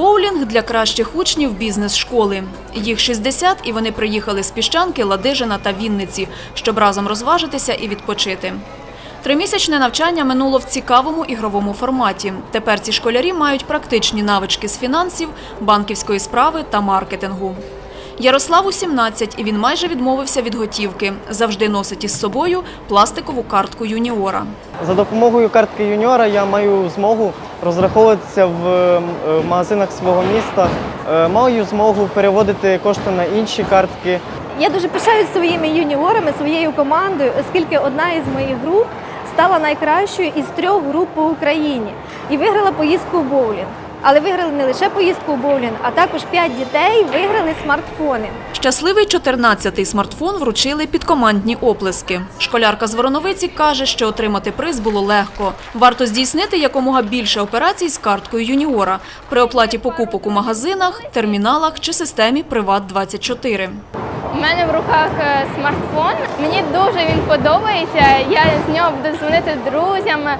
Боулінг для кращих учнів бізнес-школи. Їх 60 і вони приїхали з Піщанки, Ладижина та Вінниці, щоб разом розважитися і відпочити. Тримісячне навчання минуло в цікавому ігровому форматі. Тепер ці школярі мають практичні навички з фінансів, банківської справи та маркетингу. Ярославу 17, і він майже відмовився від готівки. Завжди носить із собою пластикову картку юніора. За допомогою картки юніора я маю змогу розраховуватися в е, магазинах свого міста, е, маю змогу переводити кошти на інші картки. Я дуже пишаюсь своїми юніорами, своєю командою, оскільки одна із моїх груп стала найкращою із трьох груп по Україні і виграла поїздку в боулінг. Але виграли не лише поїздку в боулінг, а також п'ять дітей виграли смартфони. Щасливий 14-й смартфон вручили під командні оплески. Школярка з Вороновиці каже, що отримати приз було легко. Варто здійснити якомога більше операцій з карткою юніора при оплаті покупок у магазинах, терміналах чи системі Приват24. У мене в руках е, смартфон. Мені дуже він подобається. Я з нього буду дзвонити друзям, е,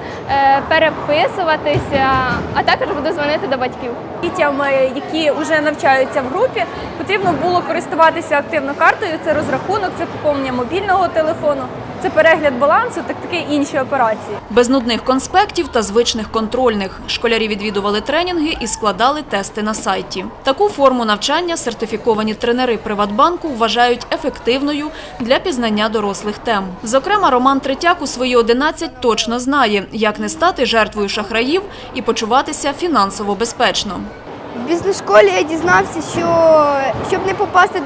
переписуватися, а також буду дзвонити до батьків. Дітям, е, які вже навчаються в групі, потрібно було користуватися активно картою. Це розрахунок, це поповнення мобільного телефону, це перегляд балансу, так таки інші операції. Без нудних конспектів та звичних контрольних. Школярі відвідували тренінги і складали тести на сайті. Таку форму навчання сертифіковані тренери Приватбанку вважають ефективною для пізнання дорослих тем. Зокрема, Роман Третяк у свої 11 точно знає, як не стати жертвою шахраїв і почуватися фінансово безпечно. В бізнес-школі я дізнався, що щоб не попасти